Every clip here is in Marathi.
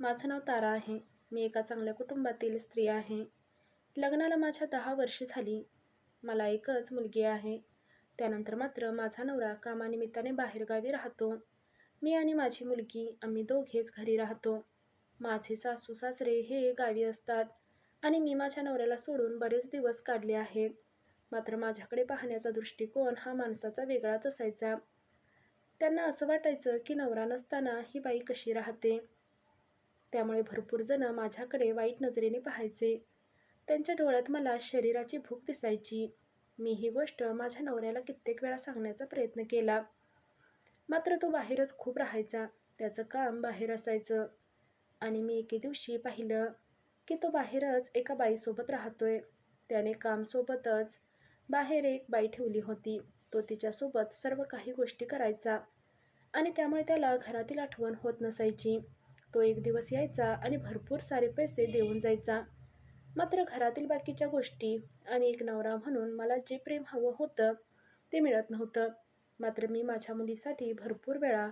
माझं नाव तारा आहे. मी एका चांगल्या कुटुंबातील स्त्री आहे. लग्नाला माझ्या दहा वर्षे झाली. मला एकच मुलगी आहे. त्यानंतर मात्र माझा नवरा कामानिमित्ताने बाहेरगावी राहतो. मी आणि माझी मुलगी आम्ही दोघेच घरी राहतो. माझे सासू सासरे हे गावी असतात आणि मी माझ्या नवऱ्याला सोडून बरेच दिवस काढले आहेत मात्र माझ्याकडे पाहण्याचा दृष्टिकोन हा माणसाचा वेगळाच असायचा. त्यांना असं वाटायचं की नवरा नसताना ही बाई कशी राहते? त्यामुळे भरपूर जण माझ्याकडे वाईट नजरेने पाहायचे. त्यांच्या डोळ्यात मला शरीराची भूक दिसायची. मी ही गोष्ट माझ्या नवऱ्याला कित्येक वेळा सांगण्याचा प्रयत्न केला. मात्र तो बाहेरच खूप राहायचा. त्याचं काम बाहेर असायचं. आणि मी एके दिवशी पाहिलं की तो बाहेरच एका बाईसोबत राहतोय. त्याने कामसोबतच बाहेर एक बाई ठेवली होती. तो तिच्यासोबत सर्व काही गोष्टी करायचा. आणि त्यामुळे त्याला घरातील आठवण होत नसायची. तो एक दिवस यायचा आणि भरपूर सारे पैसे देऊन जायचा. मात्र घरातील बाकीच्या गोष्टी आणि एक नवरा म्हणून मला जे प्रेम हवं होतं ते मिळत नव्हतं. मात्र मी माझ्या मुलीसाठी भरपूर वेळा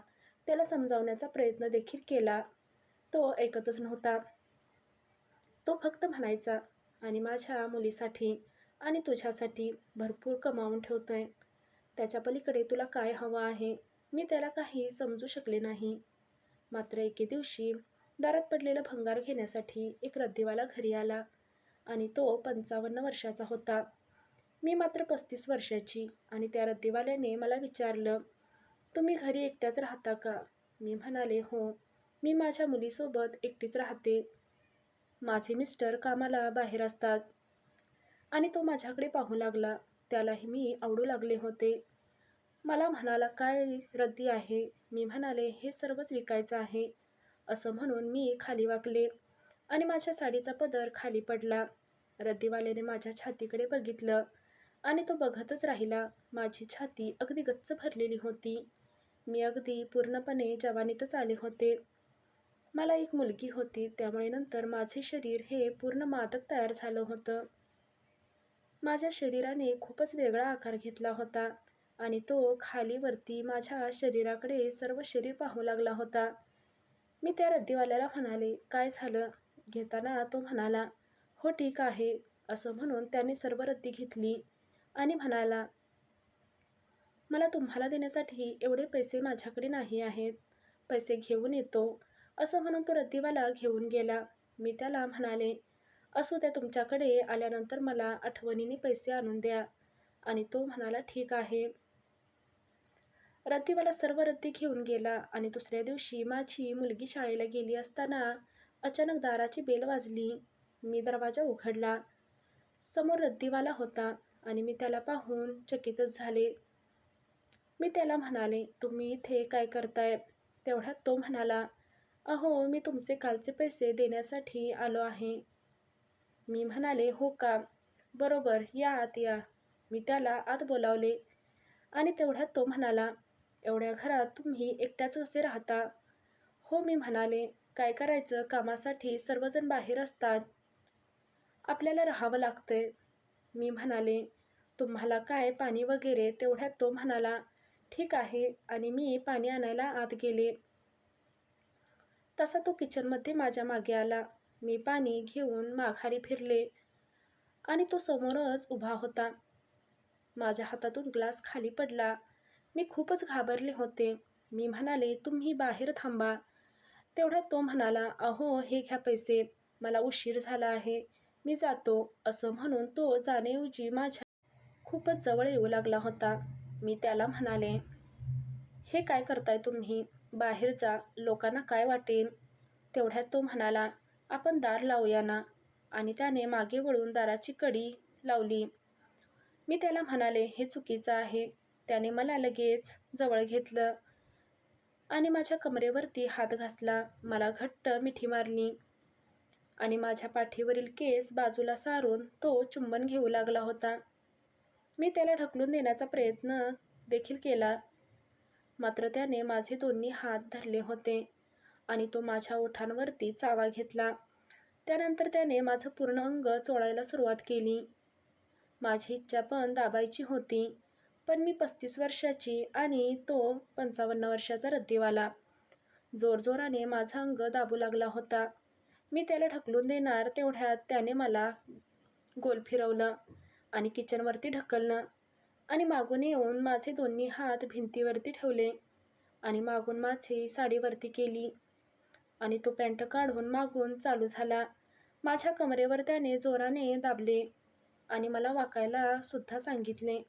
त्याला समजावण्याचा प्रयत्न देखील केला. तो ऐकतच नव्हता. तो फक्त म्हणायचा आणि माझ्या मुलीसाठी आणि तुझ्यासाठी भरपूर कमावून ठेवतोय. त्याच्या पलीकडे तुला काय हवं आहे? मी त्याला काही समजू शकले नाही. मात्र एके दिवशी दारात पडलेला भंगार घेण्यासाठी एक रद्दीवाला घरी आला आणि तो पंचावन्न वर्षाचा होता. मी मात्र पस्तीस वर्षाची आणि त्या रद्दीवाल्याने मला विचारलं तुम्ही घरी एकट्याच राहता का? मी म्हणाले हो मी माझ्या मुलीसोबत एकटीच राहते. माझे मिस्टर कामाला बाहेर असतात. आणि तो माझ्याकडे पाहू लागला. त्यालाही मी आवडू लागले होते. मला म्हणाला काय रद्दी आहे? मी म्हणाले हे सर्वच विकायचं आहे. असं म्हणून मी खाली वाकले आणि माझ्या साडीचा पदर खाली पडला. रद्दीवाल्याने माझ्या छातीकडे बघितलं आणि तो बघतच राहिला. माझी छाती अगदी गच्च भरलेली होती. मी अगदी पूर्णपणे जवानीतच आले होते. मला एक मुलगी होती. त्यामुळे नंतर माझे शरीर हे पूर्ण मादक तयार झालं होतं. माझ्या शरीराने खूपच वेगळा आकार घेतला होता. आणि तो खालीवरती माझ्या शरीराकडे सर्व शरीर पाहू लागला होता. मी त्या रद्दीवाल्याला म्हणाले काय झालं? घेताना तो म्हणाला हो ठीक आहे असं म्हणून त्याने सर्व रद्दी घेतली आणि म्हणाला मला तुम्हाला देण्यासाठी एवढे पैसे माझ्याकडे नाही आहेत पैसे घेऊन येतो असं म्हणून तो रद्दीवाला घेऊन गेला. मी त्याला म्हणाले असू त्या तुमच्याकडे आल्यानंतर मला आठवणीने पैसे आणून द्या आणि तो म्हणाला ठीक आहे. रद्दीवाला सर्व रद्दी घेऊन गेला आणि दुसऱ्या दिवशी माझी मुलगी शाळेला गेली असताना अचानक दाराची बेल वाजली. मी दरवाजा उघडला. समोर रद्दीवाला होता आणि मी त्याला पाहून चकितच झाले. मी त्याला म्हणाले तुम्ही इथे काय करताय? तेवढ्यात तो म्हणाला अहो मी तुमचे कालचे पैसे देण्यासाठी आलो आहे. मी म्हणाले हो का? बरोबर या आत या. मी त्याला आत बोलावले आणि तेवढ्यात तो म्हणाला एवढ्या घरात तुम्ही एकट्याच कसे राहता? हो मी म्हणाले. काय करायचं? कामासाठी सर्वजण बाहेर असतात. आपल्याला राहावं लागतंय. मी म्हणाले. तुम्हाला काय पाणी वगैरे? तेवढ्यात तो म्हणाला. ठीक आहे. आणि मी पाणी आणायला आत गेले. तसा तो किचनमध्ये माझ्या मागे आला. मी पाणी घेऊन माघारी फिरले. आणि तो समोरच उभा होता. माझ्या हातातून ग्लास खाली पडला. मी खूपच घाबरले होते. मी म्हणाले तुम्ही बाहेर थांबा. तेवढ्यात तो म्हणाला अहो हे घ्या पैसे. मला उशीर झाला आहे. मी जातो. असं म्हणून तो जाण्याऐवजी माझ्या खूपच जवळ येऊ लागला होता. मी त्याला म्हणाले हे काय करताय तुम्ही? बाहेर जा. लोकांना काय वाटेल? तेवढ्यात तो म्हणाला आपण दार लावूया ना. आणि त्याने मागे वळून दाराची कडी लावली. मी त्याला म्हणाले हे चुकीचं आहे. त्याने मला लगेच जवळ घेतलं आणि माझ्या कमरेवरती हात घासला. मला घट्ट मिठी मारली आणि माझ्या पाठीवरील केस बाजूला सारून तो चुंबन घेऊ लागला होता. मी त्याला ढकलून देण्याचा प्रयत्न देखील केला. मात्र त्याने माझे दोन्ही हात धरले होते आणि तो माझ्या ओठांवरती चावा घेतला. त्यानंतर त्याने माझं पूर्ण अंग चोळायला सुरुवात केली. माझी इच्छा पण दाबायची होती. पण मी पस्तीस वर्षाची आणि तो पंचावन्न वर्षाचा रद्दीवाला. जोरजोराने माझा अंग दाबू लागला होता. मी त्याला ढकलून देणार तेवढ्यात त्याने मला गोल फिरवलं आणि किचनवरती ढकललं आणि मागून येऊन माझे दोन्ही हात भिंतीवरती ठेवले आणि मागून माझी साडीवरती केली आणि तो पॅन्ट काढून मागून चालू झाला. माझ्या कमरेवर त्याने जोराने दाबले आणि मला वाकायला सुद्धा सांगितले.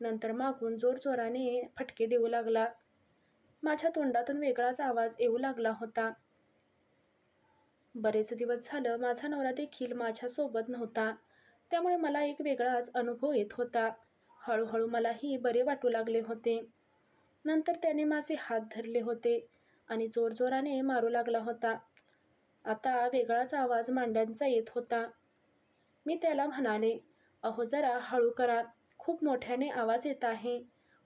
नंतर मागून जोरजोराने फटके देऊ लागला. माझ्या तोंडातून वेगळाच आवाज येऊ लागला होता. बरेच दिवस झालं माझा नवरा देखील माझ्यासोबत नव्हता. त्यामुळे मला एक वेगळाच अनुभव येत होता. हळूहळू मलाही बरे वाटू लागले होते. नंतर त्याने माझे हात धरले होते आणि जोरजोराने मारू लागला होता. आता वेगळाच आवाज मांड्यांचा येत होता. मी त्याला म्हणाले अहो जरा हळू करा. खूप मोठ्याने आवाज येत आहे.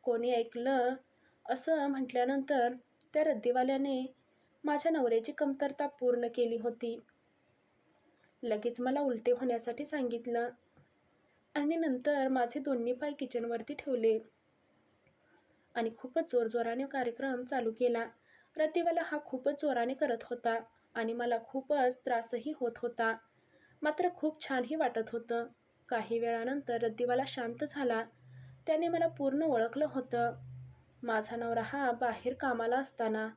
कोणी ऐकलं? असं म्हटल्यानंतर त्या रद्दीवाल्याने माझ्या नवऱ्याची कमतरता पूर्ण केली होती. लगेच मला उलटे होण्यासाठी सांगितलं आणि नंतर माझे दोन्ही पाय किचनवरती ठेवले. आणि खूपच जोरजोराने कार्यक्रम चालू केला. रद्दीवाला हा खूपच जोराने करत होता आणि मला खूपच त्रासही होत होता. मात्र खूप छानही वाटत होतं. काही वेळानंतर रद्दीवाला शांत झाला. त्याने मला पूर्ण ओळखलं होतं. माझा नवरा हा बाहेर कामाला असताना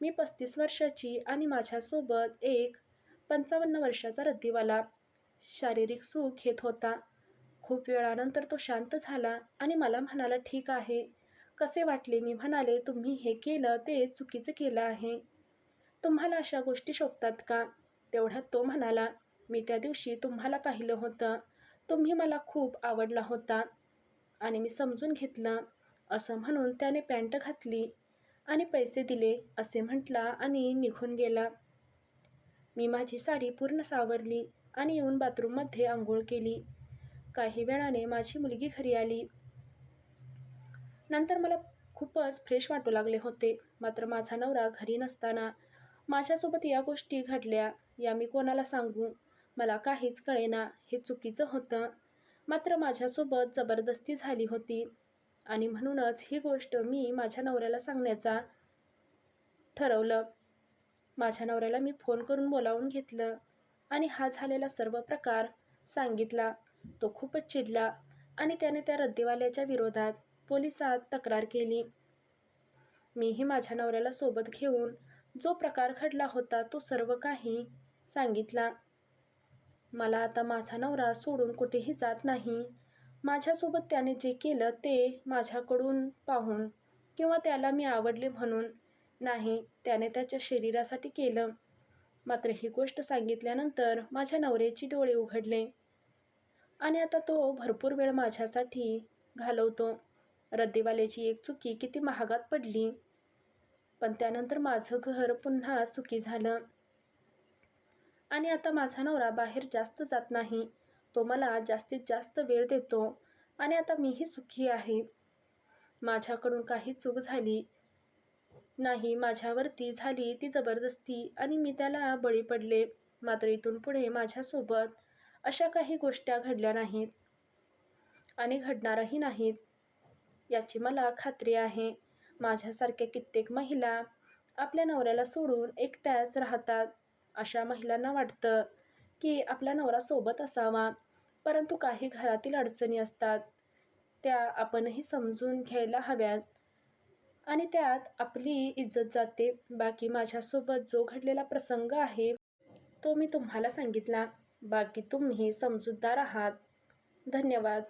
मी पस्तीस वर्षाची आणि माझ्यासोबत एक पंचावन्न वर्षाचा रद्दीवाला. शारीरिक सुख घेत होता. खूप वेळानंतर तो शांत झाला आणि मला म्हणाला ठीक आहे. कसे वाटले? मी म्हणाले तुम्ही हे केलं ते चुकीचं केलं आहे. तुम्हाला अशा गोष्टी शोभतात का? तेवढ्यात तो म्हणाला मी त्या दिवशी तुम्हाला पाहिलं होतं. तुम्ही मला खूप आवडला होता आणि मी समजून घेतलं. असं म्हणून त्याने पॅन्ट घातली आणि पैसे दिले असे म्हटला आणि निघून गेला. मी माझी साडी पूर्ण सावरली आणि येऊन बाथरूममध्ये आंघोळ केली. काही वेळाने माझी मुलगी घरी आली. नंतर मला खूपच फ्रेश वाटू लागले होते. मात्र माझा नवरा घरी नसताना माझ्यासोबत या गोष्टी घडल्या. या मी कोणाला सांगू? मला काहीच कळेना हे चुकीचं होतं. मात्र माझ्यासोबत जबरदस्ती झाली होती आणि म्हणूनच ही गोष्ट मी माझ्या नवऱ्याला सांगण्याचा ठरवलं. माझ्या नवऱ्याला मी फोन करून बोलावून घेतलं आणि हा झालेला सर्व प्रकार सांगितला. तो खूपच चिडला आणि त्याने त्या रद्दीवाल्याच्या विरोधात पोलिसात तक्रार केली. मीही माझ्या नवऱ्याला सोबत घेऊन जो प्रकार घडला होता तो सर्व काही सांगितला. मला आता माझा नवरा सोडून कुठेही जात नाही. माझ्यासोबत त्याने जे केलं ते माझ्याकडून पाहून किंवा त्याला मी आवडले म्हणून नाही त्याने त्याच्या शरीरासाठी केलं. मात्र ही गोष्ट सांगितल्यानंतर माझ्या नवऱ्याची डोळे उघडले. आणि आता तो भरपूर वेळ माझ्यासाठी घालवतो. रद्दीवाल्याची एक चुकी किती महागात पडली. पण त्यानंतर माझं घर पुन्हा सुखी झालं. आणि आता माझा नवरा बाहेर जास्त जात नाही. तो मला जास्तीत जास्त वेळ देतो आणि आता मीही सुखी आहे. माझ्याकडून काही चूक झाली नाही माझ्यावरती झाली ती जबरदस्ती आणि मी त्याला बळी पडले. मात्र इथून पुढे माझ्यासोबत अशा काही गोष्टी घडल्या नाहीत आणि घडणारही नाहीत. याची मला खात्री आहे. माझ्यासारख्या कित्येक महिला आपल्या नवऱ्याला सोडून एकट्याच राहतात. अशा महिलांना वाटतं की आपला नवरा सोबत असावा. परंतु काही घरातील अडचणी असतात. त्या आपणही समजून घ्यायला हव्यात. आणि त्यात आपली इज्जत जाते. बाकी माझ्यासोबत जो घडलेला प्रसंग आहे तो मी तुम्हाला सांगितला. बाकी तुम्ही समजूतदार आहात. धन्यवाद.